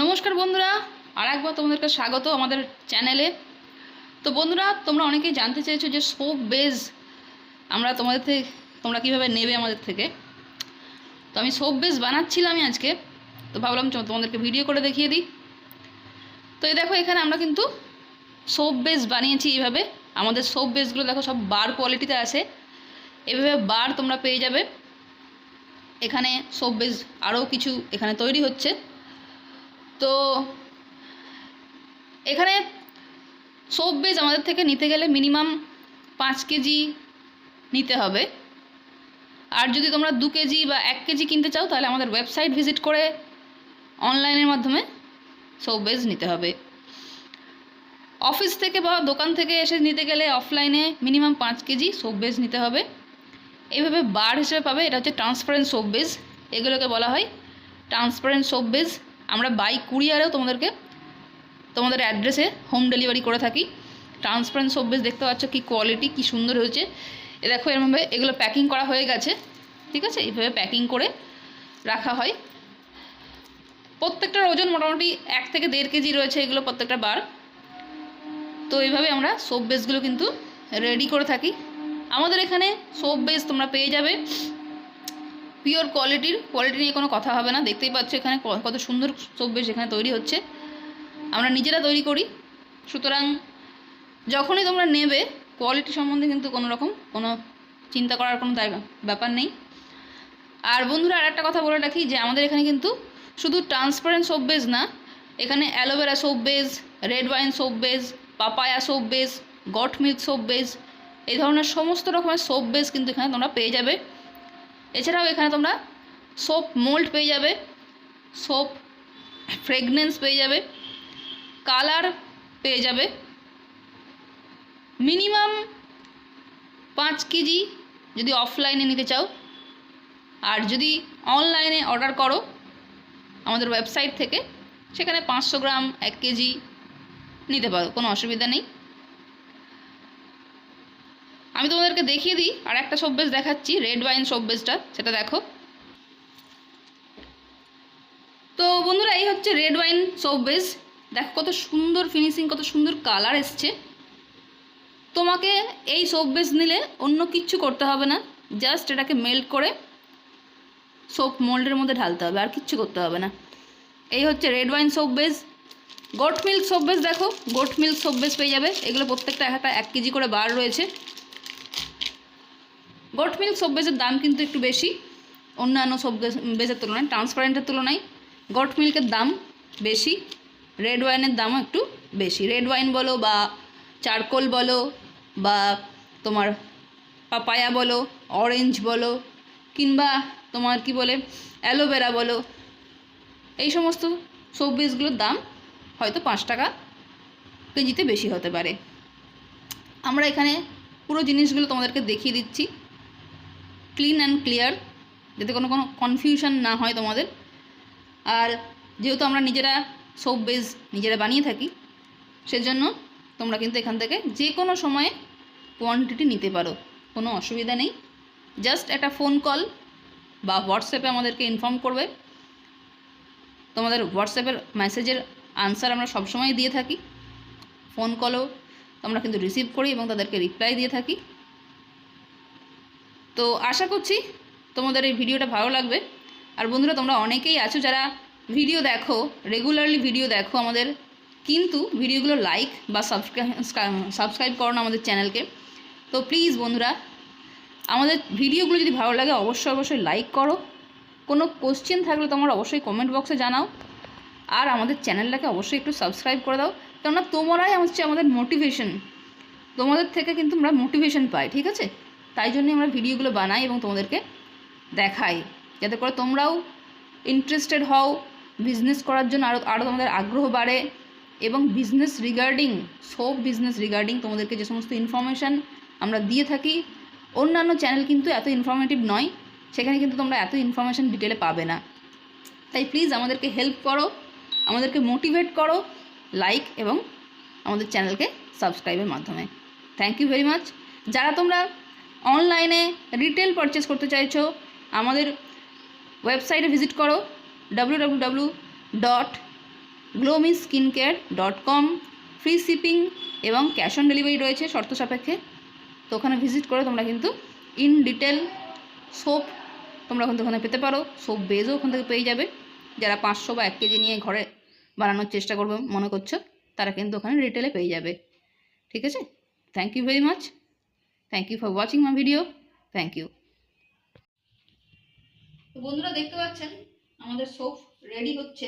নমস্কার বন্ধুরা আর একবার তোমাদেরকে স্বাগত আমাদের চ্যানেলে। তো বন্ধুরা, তোমরা অনেকেই জানতে চেয়েছো যে সোপ বেজ আমরা তোমাদের থেকে, তোমরা কীভাবে নেবে আমাদের থেকে। তো আমি সোপ বেজ বানাচ্ছিলামই আজকে, তো ভাবলাম তোমাদেরকে ভিডিও করে দেখিয়ে দিই। তো এই দেখো, এখানে আমরা কিন্তু সোপ বেজ বানিয়েছি এইভাবে। আমাদের সোপ বেজগুলো দেখো, সব বার কোয়ালিটিতে আছে। এভাবে বার তোমরা পেয়ে যাবে। এখানে সোপ বেজ আরও কিছু এখানে তৈরি হচ্ছে। তো এখানে সোপ বেজ আমাদের থেকে নিতে গেলে মিনিমাম পাঁচ কেজি নিতে হবে। আর যদি তোমরা দু কেজি বা এক কেজি কিনতে চাও, তাহলে আমাদের ওয়েবসাইট ভিজিট করে অনলাইনের মাধ্যমে সোপ বেজ নিতে হবে। অফিস থেকে বা দোকান থেকে এসে নিতে গেলে অফলাইনে মিনিমাম পাঁচ কেজি সোপ বেজ নিতে হবে। এইভাবে বার হিসেবে পাবে, এটা হচ্ছে ট্রান্সপারেন্ট সোপ বেজ এগুলোকে বলা হয় ট্রান্সপারেন্ট সোপ বেজ আমরা বাই কুরিয়ারেও তোমাদেরকে তোমাদের অ্যাড্রেসে হোম ডেলিভারি করে থাকি। ট্রান্সপারেন্ট সোপ বেজ দেখতে পাচ্ছ কী কোয়ালিটি কী সুন্দর হয়েছে। এ দেখো এরমভাবে এগুলো প্যাকিং করা হয়ে গেছে। ঠিক আছে? এইভাবে প্যাকিং করে রাখা হয়। প্রত্যেকটার ওজন মোটামুটি এক থেকে দেড় কেজি রয়েছে এগুলো প্রত্যেকটা বার। তো এইভাবে আমরা সোপ বেসগুলো কিন্তু রেডি করে থাকি। আমাদের এখানে সোপ বেস তোমরা পেয়ে যাবে। পিওর কোয়ালিটির, কোয়ালিটি নিয়ে কোনো কথা হবে না। দেখতেই পাচ্ছ এখানে কত সুন্দর সোপ বেস এখানে তৈরি হচ্ছে। আমরা নিজেরা তৈরি করি। সুতরাং যখনই তোমরা নেবে, কোয়ালিটি সম্বন্ধে কিন্তু কোনো রকম কোনো চিন্তা করার কোনো ব্যাপার নেই। আর বন্ধুরা আর একটা কথা বলে রাখি যে আমাদের এখানে কিন্তু শুধু ট্রান্সপারেন্ট সোপ বেস না, এখানে aloe vera soap base red wine soap base papaya soap base goat milk soap base এই ধরনের সমস্ত রকমের সোপ বেস কিন্তু এখানে তোমরা পেয়ে যাবে। এছাড়াও এখানে তোমরা সোপ মোল্ড পেয়ে যাবে সোপ ফ্রেগনেন্স পেয়ে যাবে কালার পেয়ে যাবে। মিনিমাম পাঁচ কেজি যদি অফলাইনে নিতে চাও। আর যদি অনলাইনে অর্ডার করো আমাদের ওয়েবসাইট থেকে, সেখানে পাঁচশো গ্রাম এক কেজি নিতে পারো, কোনো অসুবিধা নেই। আমি তোমাদেরকে দেখিয়ে দিই, আর একটা সব্বেজ দেখাচ্ছি রেড ওয়াইন সব্বেজটা সেটা দেখো। তো বন্ধুরা, এই হচ্ছে রেড ওয়াইন সব্বেজ দেখো কত সুন্দর ফিনিশিং কত সুন্দর কালার এসছে। তোমাকে এই সোপ বেস নিলে অন্য কিচ্ছু করতে হবে না জাস্ট এটাকে মেল্ট করে সোপ মোল্ডের মধ্যে ঢালতে হবে, আর কিচ্ছু করতে হবে না। এই হচ্ছে red wine soap base goat milk soap base দেখো গোট মিল্ক সোপ বেস পেয়ে যাবে। এগুলো প্রত্যেকটা এক একটা এক কেজি করে বার রয়েছে। গোট মিল্ক সোপ বেজের দাম কিন্তু একটু বেশি। অন্যান্য সোপ বেসের তুলনায় ট্রান্সপারেন্টের তুলনায় গট মিল্কের দাম বেশি। রেড ওয়াইনের দামও একটু বেশি। রেড ওয়াইন বলো বা চারকোল বলো বা তোমার পাপায়া বলো অরেঞ্জ বলো, কিংবা তোমার কি বলে অ্যালোভেরা বলো, এই সমস্ত সোপ বেসগুলোর দাম হয়তো পাঁচ টাকা কেজিতে বেশি হতে পারে। আমরা এখানে পুরো জিনিসগুলো তোমাদেরকে দেখিয়ে দিচ্ছি। ক্লিন অ্যান্ড ক্লিয়ার, যাতে কোনো কোনো কনফিউশন না হয় তোমাদের। আর যেহেতু আমরা নিজেরা সোপ বেজ নিজেরা বানিয়ে থাকি, সেজন্য তোমরা কিন্তু এখান থেকে যে কোনো সময়ে কোয়ান্টিটি নিতে পারো, কোনো অসুবিধা নেই। জাস্ট একটা ফোন কল বা হোয়াটসঅ্যাপে আমাদেরকে ইনফর্ম করবে। তোমাদের হোয়াটসঅ্যাপের মেসেজের আনসার আমরা সবসময় দিয়ে থাকি। ফোন কলও আমরা কিন্তু রিসিভ করি এবং তাদেরকে রিপ্লাই দিয়ে থাকি। তো আশা করছি তোমাদের এই ভিডিওটা ভালো লাগবে। আর বন্ধুরা, তোমরা অনেকেই আছো যারা ভিডিও দেখো রেগুলারলি ভিডিও দেখো আমাদের। কিন্তু ভিডিওগুলো লাইক বা সাবস্ক্রাইব সাবস্ক্রাইব করো না আমাদের চ্যানেলকে। তো প্লিজ বন্ধুরা, আমাদের ভিডিওগুলো যদি ভালো লাগে, অবশ্যই অবশ্যই লাইক করো। কোনো কোশ্চেন থাকলে তোমরা অবশ্যই কমেন্ট বক্সে জানাও। আর আমাদের চ্যানেলটাকে অবশ্যই একটু সাবস্ক্রাইব করে দাও। কেননা তোমরাই হচ্ছে আমাদের মোটিভেশন তোমাদের থেকে কিন্তু আমরা মোটিভেশন পাই, ঠিক আছে? তাই জন্যই আমরা ভিডিওগুলো বানাই এবং তোমাদেরকে দেখাই, যাতে করে তোমরাও ইন্টারেস্টেড হও বিজনেস করার জন্য আরও আরও তোমাদের আগ্রহ বাড়ে এবং বিজনেস রিগার্ডিং সব বিজনেস রিগার্ডিং তোমাদেরকে যে সমস্ত ইনফরমেশান আমরা দিয়ে থাকি, অন্যান্য চ্যানেল কিন্তু এত ইনফরমেটিভ নয়, সেখানে কিন্তু তোমরা এত ইনফরমেশান ডিটেলে পাবে না। তাই প্লিজ আমাদেরকে হেল্প করো, আমাদেরকে মোটিভেট করো লাইক এবং আমাদের চ্যানেলকে সাবস্ক্রাইবের মাধ্যমে। থ্যাংক ইউ ভেরি মাচ যারা তোমরা অনলাইনে রিটেল পারচেস করতে চাইছো, আমাদের ওয়েবসাইটে ভিজিট করো W dot Glomi skin care dot com free shipping এবং ক্যাশ অন ডেলিভারি রয়েছে শর্ত সাপেক্ষে। তো ওখানে ভিজিট করে, তোমরা কিন্তু ইন ডিটেল সোপ তোমরা কিন্তু ওখানে পেতে পারো সোপ বেজও ওখান থেকে পেয়ে যাবে। যারা পাঁচশো বা এক কেজি নিয়ে ঘরে বানানোর চেষ্টা করবে, মনে করছ, তারা কিন্তু ওখানে রিটেলে পেয়ে যাবে। ঠিক আছে? Thank you very much thank you for watching my video thank you তো বন্ধুরা দেখতে পাচ্ছেন, আমাদের সোপ রেডি হচ্ছে।